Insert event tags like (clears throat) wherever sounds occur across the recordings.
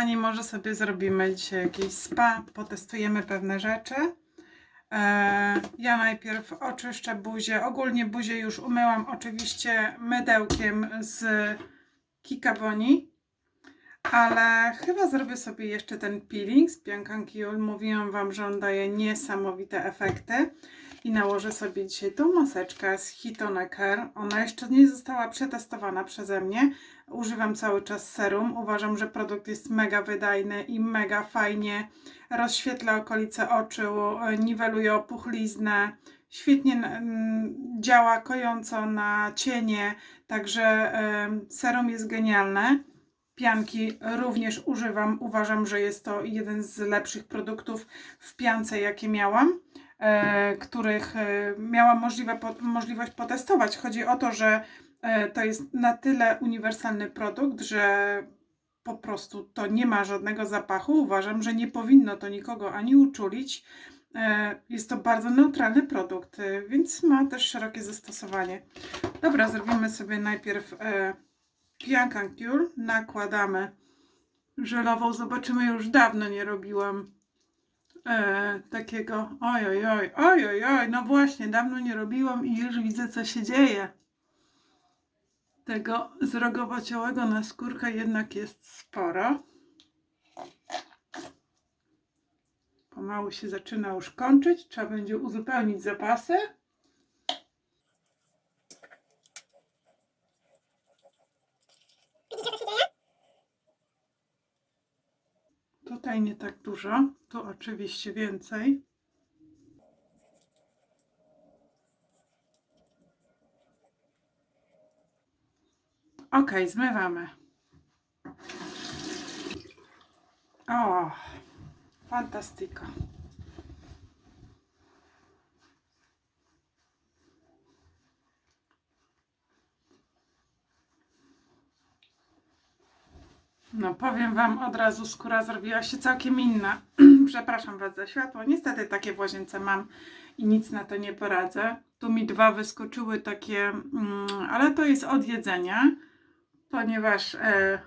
kochani, może sobie zrobimy dzisiaj jakieś spa, potestujemy pewne rzeczy. E, ja najpierw oczyszczę buzię. Ogólnie buzię już umyłam oczywiście mydełkiem z Kikaboni, ale chyba zrobię sobie jeszcze ten peeling z Biancankiul. Mówiłam Wam, że on daje niesamowite efekty. I nałożę sobie dzisiaj tą maseczkę z Hitone Care. Ona jeszcze nie została przetestowana przeze mnie. Używam cały czas serum. Uważam, że produkt jest mega wydajny i mega fajnie rozświetla okolice oczu, niweluje opuchliznę. Świetnie mm, działa kojąco na cienie, także serum jest genialne. Pianki również używam. Uważam, że jest to jeden z lepszych produktów w piance, jakie miałam e, których e, miałam możliwość potestować. Chodzi o to, że to jest na tyle uniwersalny produkt, że po prostu to nie ma żadnego zapachu. Uważam, że nie powinno to nikogo ani uczulić. E, Jest to bardzo neutralny produkt, e, więc ma też szerokie zastosowanie. Dobra, zrobimy sobie najpierw e, Piancancule. Nakładamy żelową. Zobaczymy, już dawno nie robiłam e, takiego oj, oj, oj, oj, no właśnie, dawno nie robiłam i już widzę, co się dzieje. Tego zrogowociałego naskórka jednak jest sporo. Pomału się zaczyna już kończyć, trzeba będzie uzupełnić zapasy. Tutaj nie tak dużo, tu oczywiście więcej. Ok, zmywamy. O, fantastyko. No powiem Wam od razu, skóra zrobiła się całkiem inna. (clears throat) Przepraszam Was za światło. Niestety takie w łazience mam i nic na to nie poradzę. Tu mi dwa wyskoczyły takie, mm, ale to jest od jedzenia, ponieważ e,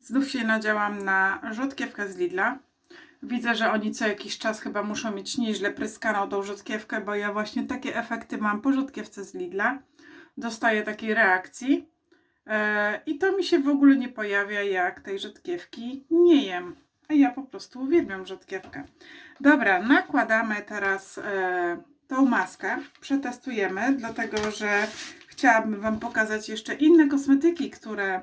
znów się nadziałam na rzodkiewkę z Lidla. Widzę, że oni co jakiś czas chyba muszą mieć nieźle pryskaną tą rzodkiewkę, bo ja właśnie takie efekty mam po rzodkiewce z Lidla. Dostaję takiej reakcji. E, I to mi się w ogóle nie pojawia, jak tej rzodkiewki nie jem. A ja po prostu uwielbiam rzodkiewkę. Dobra, nakładamy teraz e, tą maskę. Przetestujemy, dlatego że chciałabym Wam pokazać jeszcze inne kosmetyki, które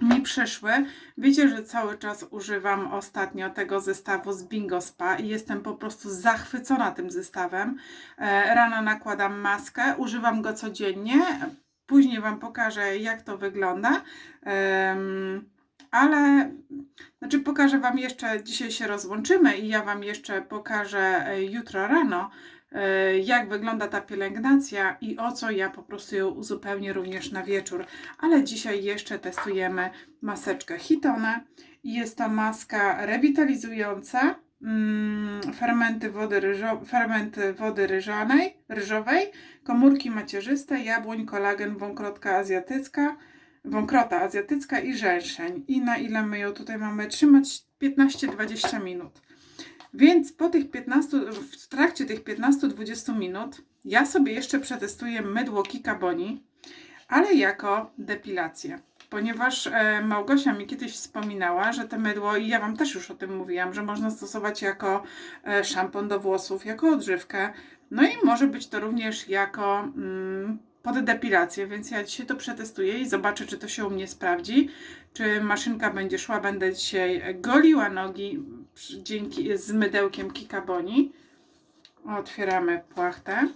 mi przyszły. Wiecie, że cały czas używam ostatnio tego zestawu z Bingo Spa i jestem po prostu zachwycona tym zestawem. E, rano nakładam maskę, używam go codziennie. Później Wam pokażę, jak to wygląda. Ale znaczy pokażę Wam jeszcze, dzisiaj się rozłączymy i ja Wam jeszcze pokażę e, jutro rano, jak wygląda ta pielęgnacja i o co ja po prostu ją uzupełnię również na wieczór. Ale dzisiaj jeszcze testujemy maseczkę Hitone i jest to maska rewitalizująca mm, fermenty wody, ryżo, fermenty wody ryżanej, ryżowej, komórki macierzyste, jabłoń, kolagen, wąkrotka azjatycka, wąkrota azjatycka i żelszeń. I na ile my ją tutaj mamy trzymać? 15-20 minut. Więc po tych 15, w trakcie tych 15-20 minut ja sobie jeszcze przetestuję mydło Kikaboni, ale jako depilację. Ponieważ e, Małgosia mi kiedyś wspominała, że te mydło, i ja Wam też już o tym mówiłam, że można stosować jako e, szampon do włosów, jako odżywkę. No i może być to również jako mm, pod depilację, więc ja dzisiaj to przetestuję i zobaczę, czy to się u mnie sprawdzi. Czy maszynka będzie szła, będę dzisiaj goliła nogi dzięki z mydełkiem Kikaboni. Otwieramy płachtę.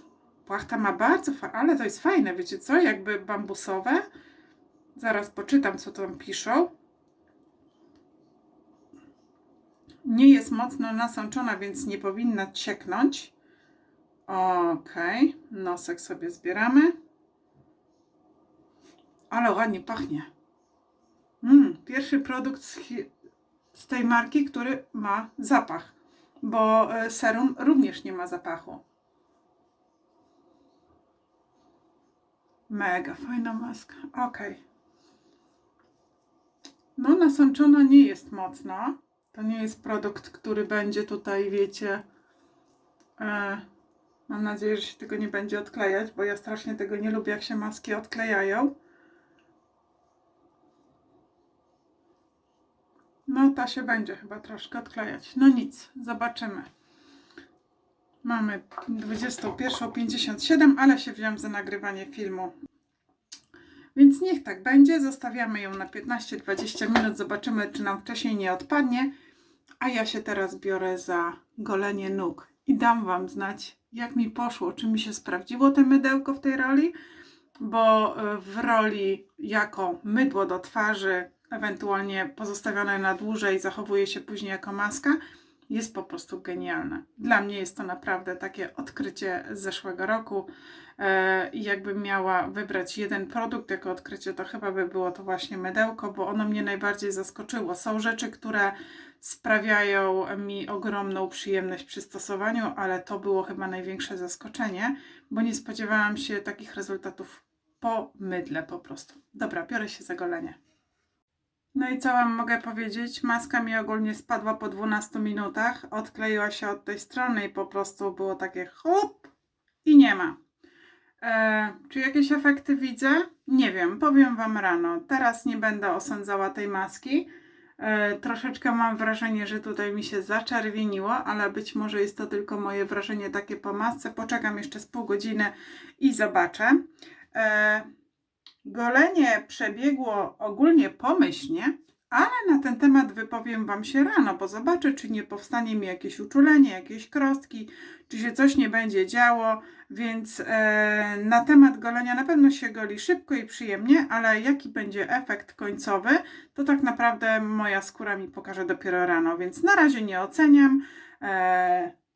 Płachta ma bardzo, ale to jest fajne, wiecie co, jakby bambusowe. Zaraz poczytam, co tam piszą. Nie jest mocno nasączona, więc nie powinna cieknąć. Okej, nosek sobie zbieramy. Ale ładnie pachnie. Mm, pierwszy produkt z, z tej marki, który ma zapach, bo e, serum również nie ma zapachu. Mega fajna maska. Okej. No, nasączona nie jest mocno. To nie jest produkt, który będzie tutaj, wiecie. E, mam nadzieję, że się tego nie będzie odklejać, bo ja strasznie tego nie lubię, jak się maski odklejają. No, ta się będzie chyba troszkę odklejać. No nic, zobaczymy. Mamy 21.57, ale się wziąłem za nagrywanie filmu. Więc niech tak będzie. Zostawiamy ją na 15-20 minut. Zobaczymy, czy nam wcześniej nie odpadnie. A ja się teraz biorę za golenie nóg i dam Wam znać, jak mi poszło, czy mi się sprawdziło to mydełko w tej roli, bo y, w roli jako mydło do twarzy, ewentualnie pozostawione na dłużej, zachowuje się później jako maska, jest po prostu genialne. Dla mnie jest to naprawdę takie odkrycie z zeszłego roku. E, I jakbym miała wybrać jeden produkt jako odkrycie, to chyba by było to właśnie mydełko, bo ono mnie najbardziej zaskoczyło. Są rzeczy, które sprawiają mi ogromną przyjemność przy stosowaniu, ale to było chyba największe zaskoczenie, bo nie spodziewałam się takich rezultatów po mydle po prostu. Dobra, biorę się za golenie. No i co Wam mogę powiedzieć? Maska mi ogólnie spadła po 12 minutach, odkleiła się od tej strony i po prostu było takie hop i nie ma. E, czy jakieś efekty widzę? Nie wiem, powiem Wam rano. Teraz nie będę osądzała tej maski. E, troszeczkę mam wrażenie, że tutaj mi się zaczerwieniło, ale być może jest to tylko moje wrażenie takie po masce. Poczekam jeszcze z pół godziny i zobaczę. E, golenie przebiegło ogólnie pomyślnie, ale na ten temat wypowiem Wam się rano, bo zobaczę, czy nie powstanie mi jakieś uczulenie, jakieś krostki, czy się coś nie będzie działo, więc e, na temat golenia na pewno się goli szybko i przyjemnie, ale jaki będzie efekt końcowy, to tak naprawdę moja skóra mi pokaże dopiero rano, więc na razie nie oceniam. E,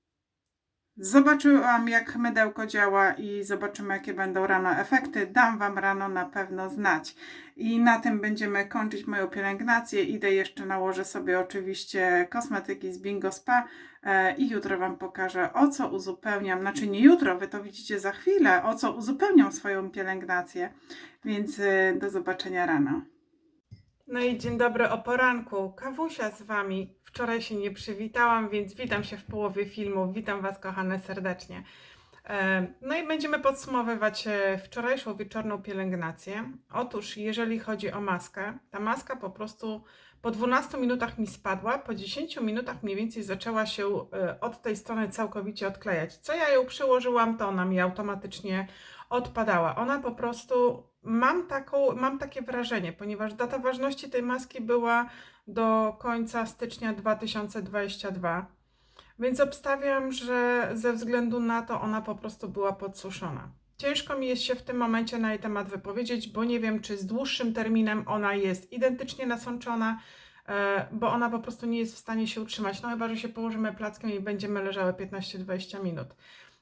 Zobaczyłam, jak mydełko działa i zobaczymy, jakie będą rano efekty. Dam Wam rano na pewno znać. I na tym będziemy kończyć moją pielęgnację. Idę jeszcze nałożę sobie oczywiście kosmetyki z Bingo Spa e, i jutro Wam pokażę, o co uzupełniam. Znaczy nie jutro, Wy to widzicie za chwilę, o co uzupełniam swoją pielęgnację. Więc e, do zobaczenia rano. No i dzień dobry o poranku. Kawusia z Wami. Wczoraj się nie przywitałam, więc witam się w połowie filmu. Witam Was, kochane, serdecznie. E, No i będziemy podsumowywać e, wczorajszą wieczorną pielęgnację. Otóż, jeżeli chodzi o maskę, ta maska po prostu po 12 minutach mi spadła, po 10 minutach mniej więcej zaczęła się e, od tej strony całkowicie odklejać. Co ja ją przyłożyłam, to ona mi automatycznie odpadała. Ona po prostu, mam, taką, mam takie wrażenie, ponieważ data ważności tej maski była do końca stycznia 2022. Więc obstawiam, że ze względu na to ona po prostu była podsuszona. Ciężko mi jest się w tym momencie na jej temat wypowiedzieć, bo nie wiem, czy z dłuższym terminem ona jest identycznie nasączona, e, bo ona po prostu nie jest w stanie się utrzymać. No chyba, że się położymy plackiem i będziemy leżały 15-20 minut.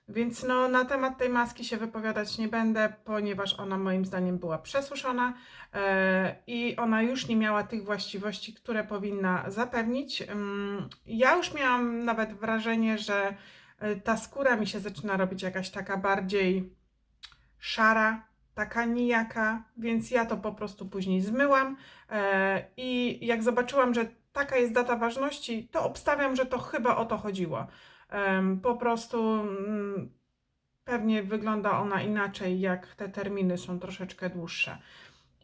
Więc no, na temat tej maski się wypowiadać nie będę, ponieważ ona moim zdaniem była przesuszona e, i ona już nie miała tych właściwości, które powinna zapewnić. Ym, Ja już miałam nawet wrażenie, że e, ta skóra mi się zaczyna robić jakaś taka bardziej szara, taka nijaka, więc ja to po prostu później zmyłam e, i jak zobaczyłam, że taka jest data ważności, to obstawiam, że to chyba o to chodziło. Po prostu mm, pewnie wygląda ona inaczej, jak te terminy są troszeczkę dłuższe.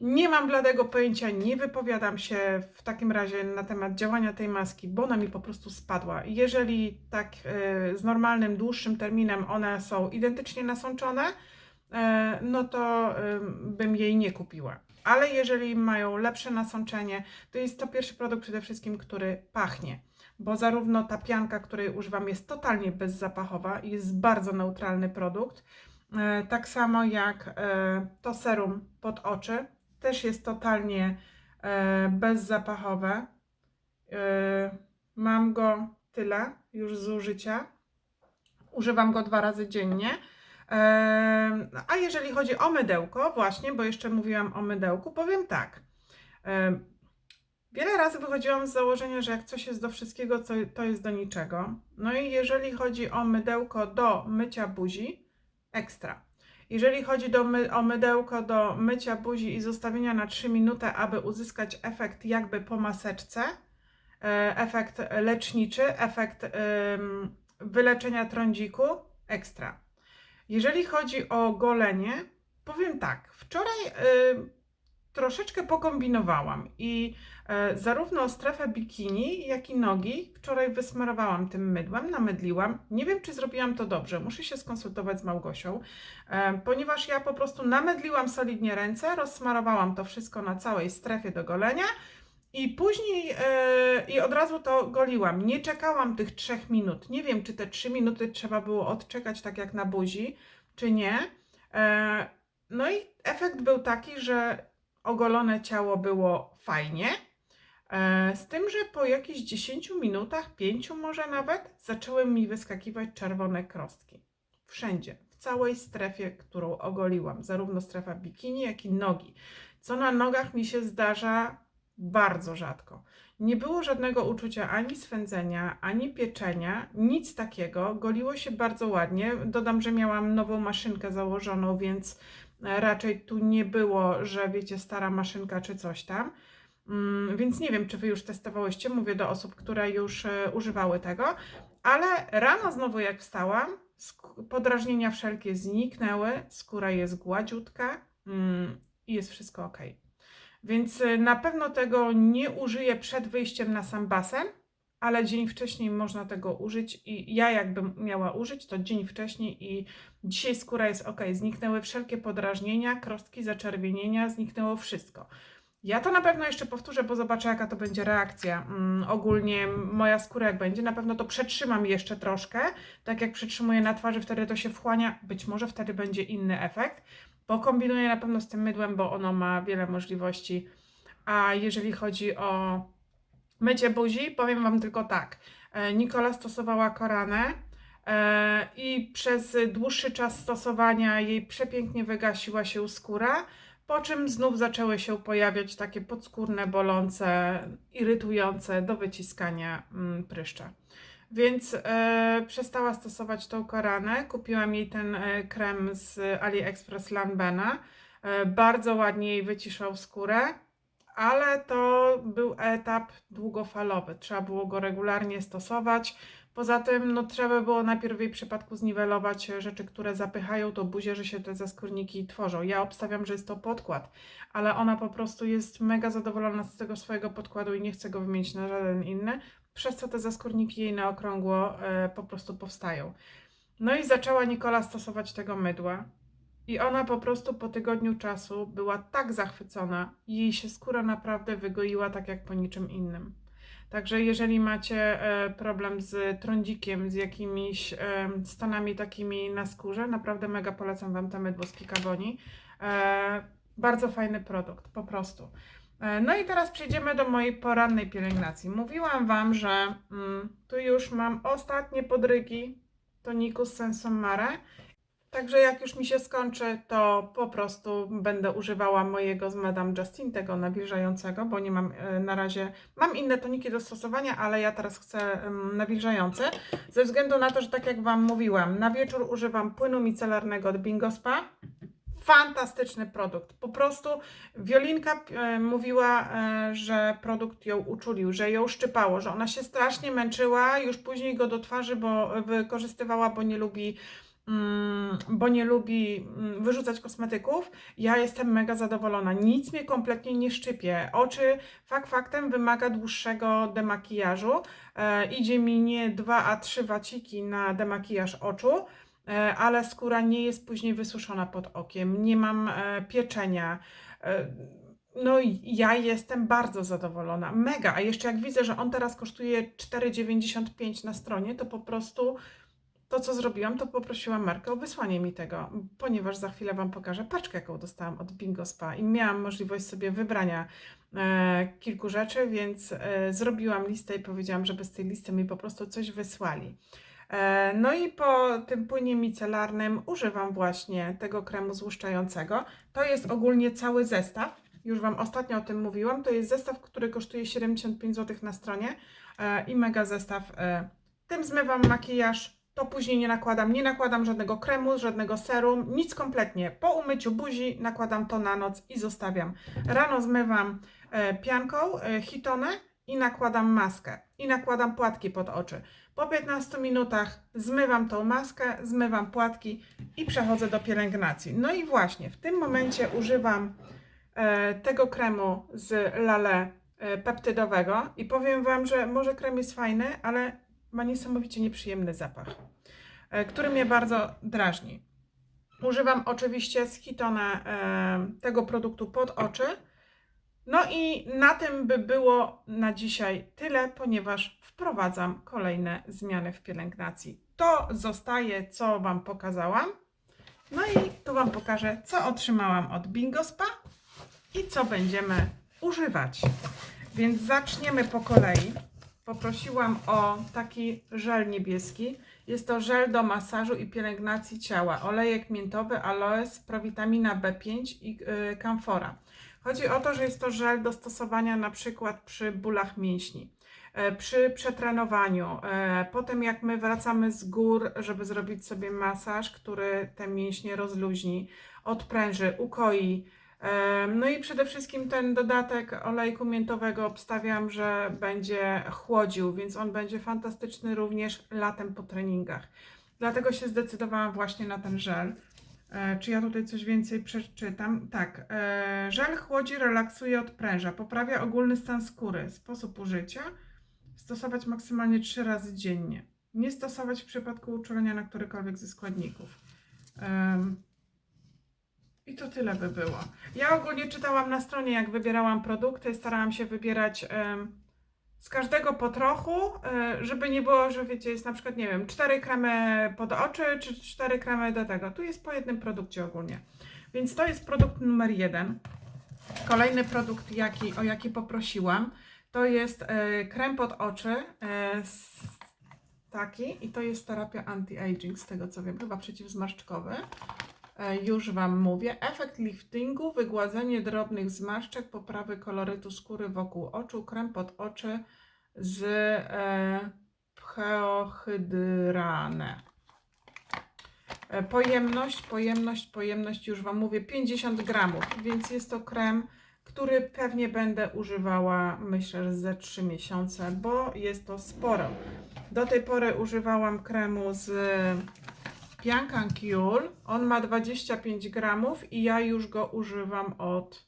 Nie mam bladego pojęcia, nie wypowiadam się w takim razie na temat działania tej maski, bo ona mi po prostu spadła. Jeżeli tak e, z normalnym, dłuższym terminem one są identycznie nasączone, e, no to bym jej nie kupiła. Ale jeżeli mają lepsze nasączenie, to jest to pierwszy produkt przede wszystkim, który pachnie bo zarówno ta pianka, której używam, jest totalnie bezzapachowa i jest bardzo neutralny produkt. E, Tak samo jak e, to serum pod oczy, też jest totalnie e, bezzapachowe. Mam go tyle już z użycia. Używam go dwa razy dziennie. E, A jeżeli chodzi o mydełko, właśnie, bo jeszcze mówiłam o mydełku, powiem tak. Wiele razy wychodziłam z założenia, że jak coś jest do wszystkiego, to, jest do niczego. No i jeżeli chodzi o mydełko do mycia buzi, ekstra. Jeżeli chodzi do my, o mydełko do mycia buzi i zostawienia na 3 minuty, aby uzyskać efekt jakby po maseczce, e, efekt leczniczy, efekt wyleczenia trądziku, ekstra. Jeżeli chodzi o golenie, powiem tak, wczoraj troszeczkę pokombinowałam i e, zarówno strefę bikini, jak i nogi wczoraj wysmarowałam tym mydłem, namydliłam. Nie wiem, czy zrobiłam to dobrze, muszę się skonsultować z Małgosią, e, ponieważ ja po prostu namydliłam solidnie ręce, rozsmarowałam to wszystko na całej strefie do golenia i później e, i od razu to goliłam. Nie czekałam tych trzech minut. Nie wiem, czy te trzy minuty trzeba było odczekać tak jak na buzi, czy nie. E, no i efekt był taki, że ogolone ciało było fajnie. E, Z tym, że po jakichś 10 minutach, 5 może nawet, zaczęły mi wyskakiwać czerwone krostki. Wszędzie, w całej strefie, którą ogoliłam, zarówno strefa bikini, jak i nogi. Co na nogach mi się zdarza bardzo rzadko. Nie było żadnego uczucia ani swędzenia, ani pieczenia, nic takiego. Goliło się bardzo ładnie. Dodam, że miałam nową maszynkę założoną, więc raczej tu nie było, że wiecie, stara maszynka czy coś tam. Mm, Więc nie wiem, czy wy już testowałyście. Mówię do osób, które już e, używały tego, ale rano znowu jak wstałam, podrażnienia wszelkie zniknęły, skóra jest gładziutka mm, i jest wszystko ok. Więc y, na pewno tego nie użyję przed wyjściem na sam basen, ale dzień wcześniej można tego użyć i ja jakbym miała użyć, to dzień wcześniej i dzisiaj skóra jest ok. Zniknęły wszelkie podrażnienia, krostki, zaczerwienienia, zniknęło wszystko. Ja to na pewno jeszcze powtórzę, bo zobaczę jaka to będzie reakcja. Mm, ogólnie moja skóra jak będzie, na pewno to przetrzymam jeszcze troszkę, tak jak przetrzymuję na twarzy, wtedy to się wchłania, być może wtedy będzie inny efekt. Pokombinuję na pewno z tym mydłem, bo ono ma wiele możliwości. A jeżeli chodzi o mycie buzi, powiem Wam tylko tak. E, Nikola stosowała koranę e, i przez dłuższy czas stosowania jej przepięknie wygasiła się skóra, po czym znów zaczęły się pojawiać takie podskórne, bolące, irytujące do wyciskania mm, pryszcza. Więc e, przestała stosować tą koranę. Kupiłam jej ten e, krem z AliExpress Lanbena. E, bardzo ładnie jej wyciszał skórę, ale to był etap długofalowy. Trzeba było go regularnie stosować. Poza tym, no, trzeba było najpierw w jej przypadku zniwelować rzeczy, które zapychają to buzię, że się te zaskórniki tworzą. Ja obstawiam, że jest to podkład, ale ona po prostu jest mega zadowolona z tego swojego podkładu i nie chce go wymienić na żaden inny przez co te zaskórniki jej na okrągło e, po prostu powstają. No i zaczęła Nikola stosować tego mydła. I ona po prostu po tygodniu czasu była tak zachwycona, jej się skóra naprawdę wygoiła tak jak po niczym innym. Także jeżeli macie e, problem z trądzikiem, z jakimiś e, stanami takimi na skórze, naprawdę mega polecam Wam to mydło z Kikaboni. E, bardzo fajny produkt, po prostu. No i teraz przejdziemy do mojej porannej pielęgnacji. Mówiłam Wam, że mm, tu już mam ostatnie podrygi toniku z Sensum Mare. Także jak już mi się skończy, to po prostu będę używała mojego z Madame Justin, tego nawilżającego, bo nie mam e, na razie, mam inne toniki do stosowania, ale ja teraz chcę nawilżający, ze względu na to, że tak jak Wam mówiłam, na wieczór używam płynu micelarnego od Bingo Spa. Fantastyczny produkt. Po prostu Wiolinka e, mówiła, e, że produkt ją uczulił, że ją szczypało, że ona się strasznie męczyła, już później go do twarzy, bo wykorzystywała, bo nie lubi bo nie lubi mm, wyrzucać kosmetyków. Ja jestem mega zadowolona. Nic mnie kompletnie nie szczypie. Oczy fakt faktem wymaga dłuższego demakijażu. E, idzie mi nie 2, a 3 waciki na demakijaż oczu e, ale skóra nie jest później wysuszona pod okiem, nie mam e, pieczenia. E, no ja jestem bardzo zadowolona, mega. A jeszcze jak widzę, że on teraz kosztuje 4,95 na stronie, to po prostu to, co zrobiłam, to poprosiłam Markę o wysłanie mi tego, ponieważ za chwilę Wam pokażę paczkę, jaką dostałam od Bingo Spa i miałam możliwość sobie wybrania e, kilku rzeczy, więc e, zrobiłam listę i powiedziałam, żeby z tej listy mi po prostu coś wysłali. E, No i po tym płynie micelarnym używam właśnie tego kremu złuszczającego. To jest ogólnie cały zestaw. Już Wam ostatnio o tym mówiłam. To jest zestaw, który kosztuje 75 zł na stronie e, i mega zestaw. e, Tym zmywam makijaż, to później nie nakładam, nie nakładam żadnego kremu, żadnego serum, nic kompletnie. Po umyciu buzi nakładam to na noc i zostawiam. Rano zmywam e, pianką e, hitonę i nakładam maskę. I nakładam płatki pod oczy. Po 15 minutach zmywam tą maskę, zmywam płatki i przechodzę do pielęgnacji. No i właśnie w tym momencie używam e, tego kremu z Lale peptydowego i powiem Wam, że może krem jest fajny, ale ma niesamowicie nieprzyjemny zapach, e, który mnie bardzo drażni. Używam oczywiście z Hitona e, tego produktu pod oczy. No i na tym by było na dzisiaj tyle, ponieważ wprowadzam kolejne zmiany w pielęgnacji. To zostaje, co Wam pokazałam. No i tu Wam pokażę, co otrzymałam od Bingo Spa i co będziemy używać. Więc zaczniemy po kolei. Poprosiłam o taki żel niebieski. Jest to żel do masażu i pielęgnacji ciała. Olejek miętowy, aloes, prowitamina B5 i yy, kamfora. Chodzi o to, że jest to żel do stosowania na przykład przy bólach mięśni, e, przy przetrenowaniu, e, potem jak my wracamy z gór, żeby zrobić sobie masaż, który te mięśnie rozluźni, odpręży, ukoi. No i przede wszystkim ten dodatek olejku miętowego obstawiam, że będzie chłodził, więc on będzie fantastyczny również latem po treningach. Dlatego się zdecydowałam właśnie na ten żel. E, Czy ja tutaj coś więcej przeczytam? Tak. e, Żel chłodzi, relaksuje, odpręża, poprawia ogólny stan skóry. Sposób użycia: stosować maksymalnie 3 razy dziennie. Nie stosować w przypadku uczulenia na którykolwiek ze składników. I to tyle by było. Ja ogólnie czytałam na stronie, jak wybierałam produkty, starałam się wybierać em, z każdego po trochu, e, żeby nie było, że wiecie, jest na przykład, nie wiem, cztery kremy pod oczy, czy cztery kremy do tego. Tu jest po jednym produkcie ogólnie. Więc to jest produkt numer jeden. Kolejny produkt, jaki, o jaki poprosiłam, to jest e, krem pod oczy. E, taki i to jest terapia anti-aging, z tego co wiem, chyba przeciwzmarszczkowy. E, Już Wam mówię. Efekt liftingu, wygładzenie drobnych zmarszczek, poprawy kolorytu skóry wokół oczu, krem pod oczy z e. E, Pojemność, pojemność, pojemność, już Wam mówię, 50 gramów, więc jest to krem, który pewnie będę używała, myślę, że ze 3 miesiące, bo jest to sporo. Do tej pory używałam kremu z Piankan Kiul. On ma 25 gramów i ja już go używam od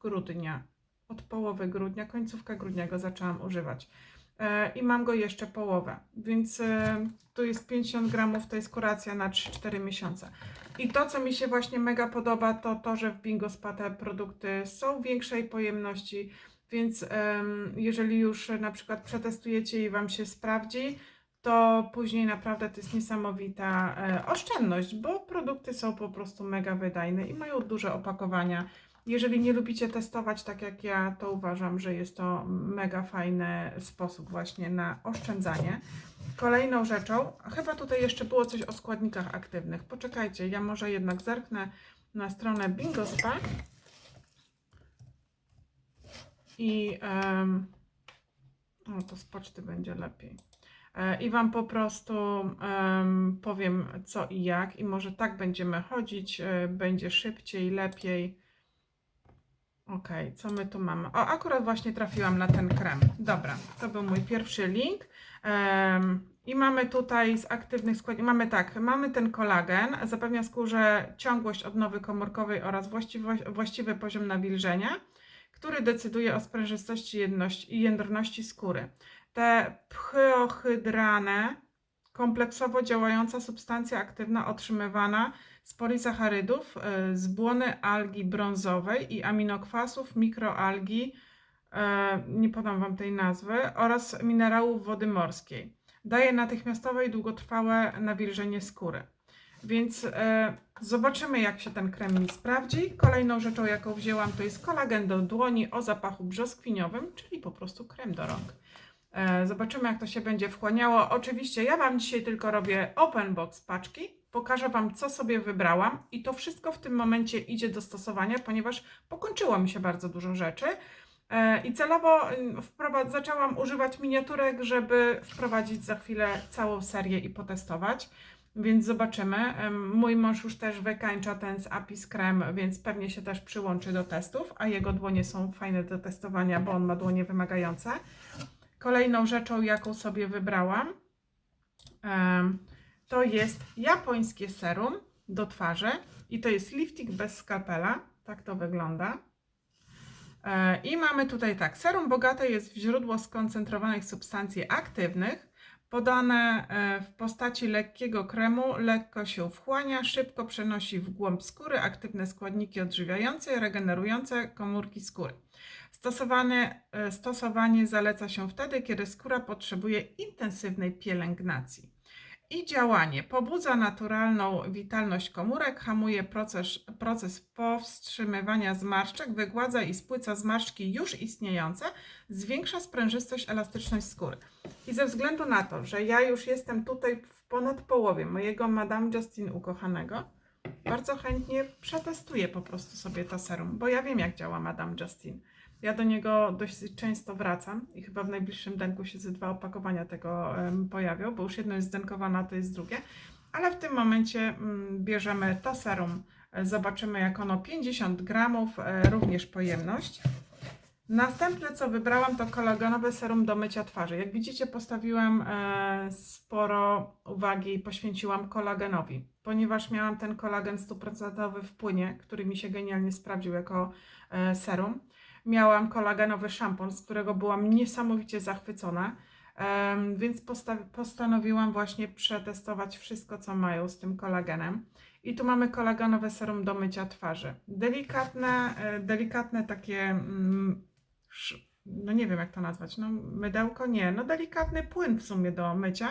grudnia. Od połowy grudnia, końcówka grudnia go zaczęłam używać. E, I mam go jeszcze połowę, więc e, tu jest 50 gramów, to jest kuracja na 3-4 miesiące. I to, co mi się właśnie mega podoba, to to, że w Bingo Spa te produkty są większej pojemności, więc jeżeli już na przykład przetestujecie i Wam się sprawdzi, to później naprawdę to jest niesamowita e, oszczędność, bo produkty są po prostu mega wydajne i mają duże opakowania. Jeżeli nie lubicie testować tak jak ja, to uważam, że jest to mega fajny sposób właśnie na oszczędzanie. Kolejną rzeczą, chyba tutaj jeszcze było coś o składnikach aktywnych. Poczekajcie, ja może jednak zerknę na stronę Bingo Spa i em, o, to z poczty będzie lepiej. E, I Wam po prostu em, powiem co i jak, i może tak będziemy chodzić, e, będzie szybciej, lepiej. Ok, co my tu mamy? O, akurat właśnie trafiłam na ten krem. Dobra, to był mój pierwszy link. I mamy tutaj z aktywnych składników, mamy tak, mamy ten kolagen, zapewnia skórze ciągłość odnowy komórkowej oraz właściwy poziom nawilżenia, który decyduje o sprężystości i jędrności skóry te pcheohydrane, kompleksowo działająca substancja aktywna otrzymywana z polisacharydów, y, z błony algi brązowej i aminokwasów mikroalgi, e, nie podam Wam tej nazwy, oraz minerałów wody morskiej. Daje natychmiastowe i długotrwałe nawilżenie skóry. Więc e, zobaczymy, jak się ten krem mi sprawdzi. Kolejną rzeczą, jaką wzięłam, to jest kolagen do dłoni o zapachu brzoskwiniowym, czyli po prostu krem do rąk. E, Zobaczymy, jak to się będzie wchłaniało. Oczywiście ja Wam dzisiaj tylko robię open box paczki. Pokażę Wam, co sobie wybrałam i to wszystko w tym momencie idzie do stosowania, ponieważ pokończyło mi się bardzo dużo rzeczy. E, I celowo zaczęłam używać miniaturek, żeby wprowadzić za chwilę całą serię i potestować. Więc zobaczymy. Mój mąż już też wykańcza ten z Apis Creme, więc pewnie się też przyłączy do testów, a jego dłonie są fajne do testowania, bo on ma dłonie wymagające. Kolejną rzeczą, jaką sobie wybrałam, to jest japońskie serum do twarzy i to jest lifting bez skalpela. Tak to wygląda. E, I mamy tutaj tak, serum bogate jest w źródło skoncentrowanych substancji aktywnych, podane e, w postaci lekkiego kremu, lekko się wchłania, szybko przenosi w głąb skóry aktywne składniki odżywiające i regenerujące komórki skóry. Stosowane, e, stosowanie zaleca się wtedy, kiedy skóra potrzebuje intensywnej pielęgnacji. I działanie pobudza naturalną witalność komórek, hamuje proces, proces powstrzymywania zmarszczek, wygładza i spłyca zmarszczki już istniejące, zwiększa sprężystość, elastyczność skóry. I ze względu na to, że ja już jestem tutaj w ponad połowie mojego Madame Justin ukochanego, bardzo chętnie przetestuję po prostu sobie to serum, bo ja wiem jak działa Madame Justin. Ja do niego dość często wracam i chyba w najbliższym denku się ze dwa opakowania tego pojawią, bo już jedno jest zdenkowane, a to jest drugie. Ale w tym momencie mm, bierzemy to serum, zobaczymy jak ono 50 gramów, e, również pojemność. Następne co wybrałam to kolagenowe serum do mycia twarzy. Jak widzicie postawiłam e, sporo uwagi i poświęciłam kolagenowi, ponieważ miałam ten kolagen 100% w płynie, który mi się genialnie sprawdził jako e, serum miałam kolagenowy szampon, z którego byłam niesamowicie zachwycona. Em, więc posta- postanowiłam właśnie przetestować wszystko, co mają z tym kolagenem. I tu mamy kolagenowe serum do mycia twarzy. Delikatne, e, delikatne takie, mm, no nie wiem jak to nazwać, no mydełko nie, no delikatny płyn w sumie do mycia.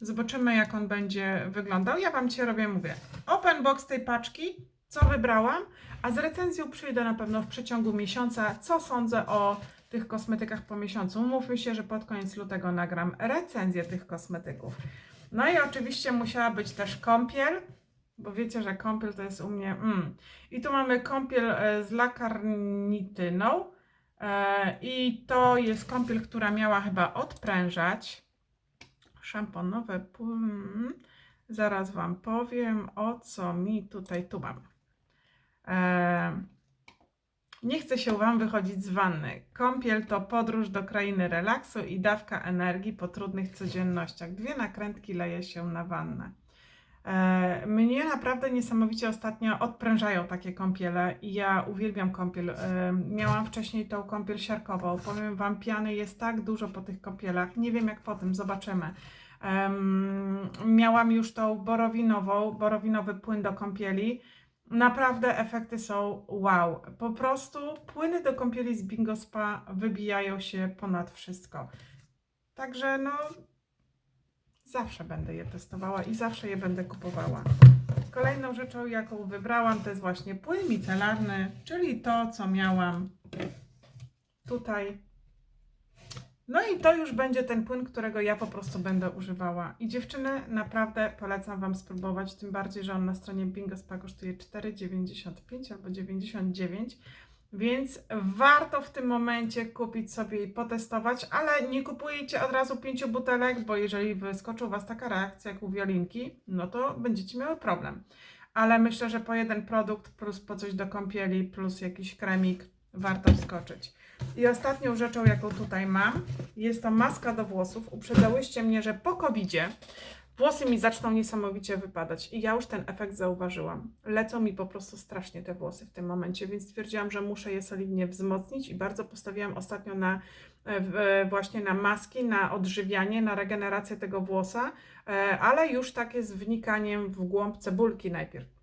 Zobaczymy jak on będzie wyglądał. Ja Wam dzisiaj robię, mówię, open box tej paczki, co wybrałam, a z recenzją przyjdę na pewno w przeciągu miesiąca, co sądzę o tych kosmetykach po miesiącu. Mówmy się, że pod koniec lutego nagram recenzję tych kosmetyków. No i oczywiście musiała być też kąpiel, bo wiecie, że kąpiel to jest u mnie. Mm. I tu mamy kąpiel e, z lakarnityną. E, I to jest kąpiel, która miała chyba odprężać. Szamponowe. Zaraz Wam powiem, o co mi tutaj tu mam. Nie chce się Wam wychodzić z wanny. Kąpiel to podróż do krainy relaksu i dawka energii po trudnych codziennościach. Dwie nakrętki leje się na wannę. Mnie naprawdę niesamowicie ostatnio odprężają takie kąpiele i ja uwielbiam kąpiel. Miałam wcześniej tą kąpiel siarkową. Powiem Wam, piany jest tak dużo po tych kąpielach. Nie wiem jak po tym, zobaczymy. Miałam już tą borowinową, borowinowy płyn do kąpieli. Naprawdę efekty są wow. Po prostu płyny do kąpieli z Bingo Spa wybijają się ponad wszystko. Także no, zawsze będę je testowała i zawsze je będę kupowała. Kolejną rzeczą, jaką wybrałam, to jest właśnie płyn micelarny, czyli to, co miałam tutaj. No i to już będzie ten płyn, którego ja po prostu będę używała. I dziewczyny, naprawdę polecam Wam spróbować, tym bardziej, że on na stronie Bingo Spa kosztuje 4,95 albo 99. Więc warto w tym momencie kupić sobie i potestować, ale nie kupujcie od razu pięciu butelek, bo jeżeli wyskoczy u Was taka reakcja jak u wiolinki, no to będziecie miały problem. Ale myślę, że po jeden produkt plus po coś do kąpieli plus jakiś kremik warto wskoczyć. I ostatnią rzeczą, jaką tutaj mam, jest to maska do włosów. Uprzedzałyście mnie, że po covidzie włosy mi zaczną niesamowicie wypadać i ja już ten efekt zauważyłam. Lecą mi po prostu strasznie te włosy w tym momencie, więc stwierdziłam, że muszę je solidnie wzmocnić i bardzo postawiłam ostatnio na e, e, właśnie na maski, na odżywianie, na regenerację tego włosa, e, ale już takie z wnikaniem w głąb cebulki najpierw.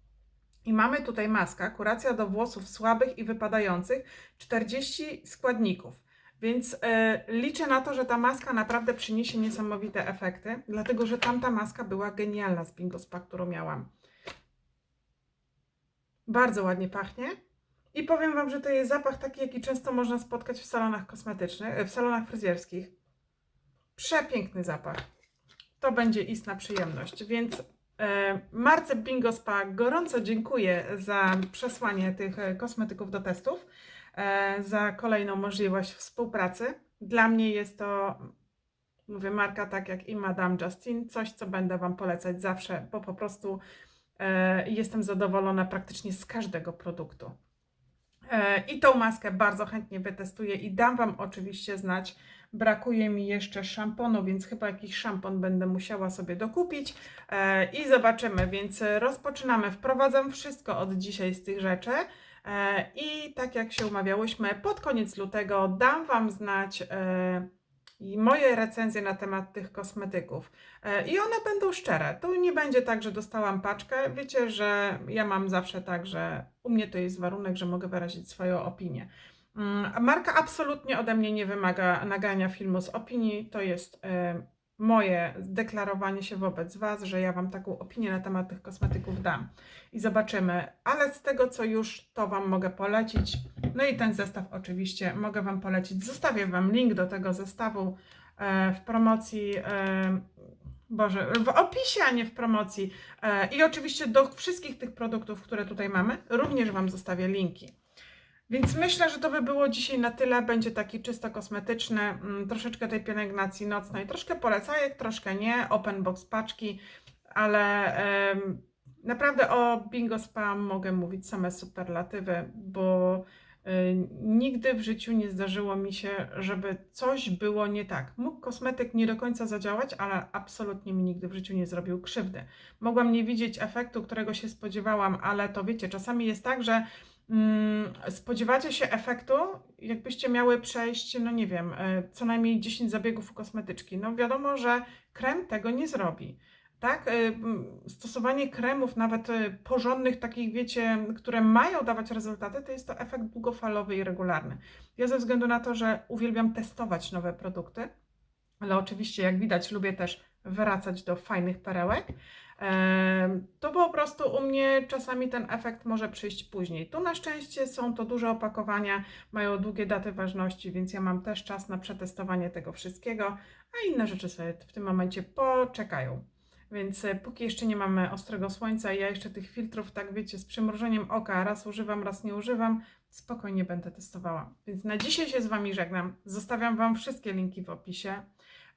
I mamy tutaj maska, kuracja do włosów słabych i wypadających, 40 składników. Więc e, liczę na to, że ta maska naprawdę przyniesie niesamowite efekty, dlatego że tamta maska była genialna z Bingo Spa, którą miałam. Bardzo ładnie pachnie. I powiem Wam, że to jest zapach taki, jaki często można spotkać w salonach kosmetycznych, e, w salonach fryzjerskich. Przepiękny zapach. To będzie istna przyjemność, więc Marce Bingo Spa gorąco dziękuję za przesłanie tych e, kosmetyków do testów. e, za kolejną możliwość współpracy. Dla mnie jest to, mówię, marka tak jak i Madame Justin, coś, co będę Wam polecać zawsze, bo po prostu e, jestem zadowolona praktycznie z każdego produktu. E, I tą maskę bardzo chętnie wytestuję i dam Wam oczywiście znać. Brakuje mi jeszcze szamponu, więc chyba jakiś szampon będę musiała sobie dokupić e, i zobaczymy. Więc e, rozpoczynamy. Wprowadzam wszystko od dzisiaj z tych rzeczy. E, I tak jak się umawiałyśmy, pod koniec lutego dam Wam znać moje recenzje na temat tych kosmetyków. I one będą szczere. To nie będzie tak, że dostałam paczkę. Wiecie, że ja mam zawsze tak, że u mnie to jest warunek, że mogę wyrazić swoją opinię. Mm, Marka absolutnie ode mnie nie wymaga nagania filmu z opinii. To jest e, moje deklarowanie się wobec Was, że ja Wam taką opinię na temat tych kosmetyków dam. I zobaczymy. Ale z tego, co już to Wam mogę polecić, no i ten zestaw oczywiście mogę Wam polecić. Zostawię Wam link do tego zestawu e, w promocji. E, Boże, w opisie, a nie w promocji. I oczywiście do wszystkich tych produktów, które tutaj mamy, również Wam zostawię linki. Więc myślę, że to by było dzisiaj na tyle. Będzie taki czysto kosmetyczny, mm, troszeczkę tej pielęgnacji nocnej, troszkę polecajek, troszkę nie, open box paczki, ale em, naprawdę o Bingo Spa mogę mówić same superlatywy, bo y, nigdy w życiu nie zdarzyło mi się, żeby coś było nie tak. Mógł kosmetyk nie do końca zadziałać, ale absolutnie mi nigdy w życiu nie zrobił krzywdy. Mogłam nie widzieć efektu, którego się spodziewałam, ale to wiecie, czasami jest tak, że spodziewacie się efektu, jakbyście miały przejść, no nie wiem, e, co najmniej 10 zabiegów u kosmetyczki. No wiadomo, że krem tego nie zrobi. Tak, e, mm, stosowanie kremów, nawet e, porządnych, takich wiecie, które mają dawać rezultaty, to jest to efekt długofalowy i regularny. Ja ze względu na to, że uwielbiam testować nowe produkty, ale oczywiście, jak widać, lubię też wracać do fajnych perełek. To po prostu u mnie czasami ten efekt może przyjść później. Tu na szczęście są to duże opakowania, mają długie daty ważności, więc ja mam też czas na przetestowanie tego wszystkiego, a inne rzeczy sobie w tym momencie poczekają. Więc e, póki jeszcze nie mamy ostrego słońca i ja jeszcze tych filtrów, tak wiecie, z przymrużeniem oka, raz używam, raz nie używam, spokojnie będę testowała. Więc na dzisiaj się z Wami żegnam. Zostawiam Wam wszystkie linki w opisie.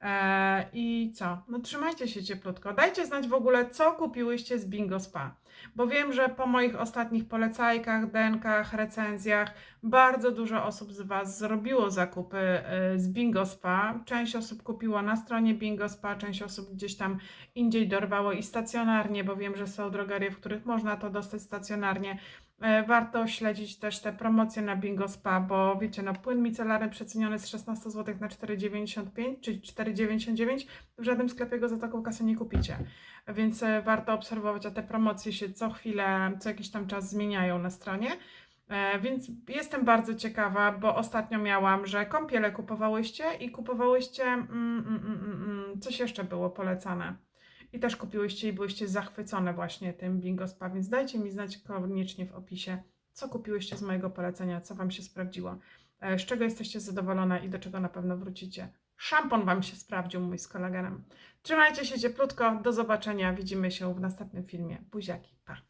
Eee, I co? No trzymajcie się cieplutko. Dajcie znać w ogóle, co kupiłyście z Bingo Spa. Bo wiem, że po moich ostatnich polecajkach, denkach, recenzjach bardzo dużo osób z Was zrobiło zakupy e, z Bingo Spa. Część osób kupiło na stronie Bingo Spa, część osób gdzieś tam indziej dorwało i stacjonarnie, bo wiem, że są drogerie, w których można to dostać stacjonarnie. E, Warto śledzić też te promocje na Bingo Spa, bo wiecie, no płyn micelarny przeceniony z 16 zł na 4,95 czy 4,99 w żadnym sklepie go za taką kasę nie kupicie. Więc e, warto obserwować, a te promocje się co chwilę, co jakiś tam czas zmieniają na stronie. E, Więc jestem bardzo ciekawa, bo ostatnio miałam, że kąpiele kupowałyście i kupowałyście, mm, mm, mm, mm, mm, coś jeszcze było polecane i też kupiłyście i byłyście zachwycone właśnie tym Bingo Spa, więc dajcie mi znać koniecznie w opisie, co kupiłyście z mojego polecenia, co Wam się sprawdziło, e, z czego jesteście zadowolone i do czego na pewno wrócicie. Szampon Wam się sprawdził, mój z kolagenem. Trzymajcie się cieplutko, do zobaczenia, widzimy się w następnym filmie. Buziaki, pa!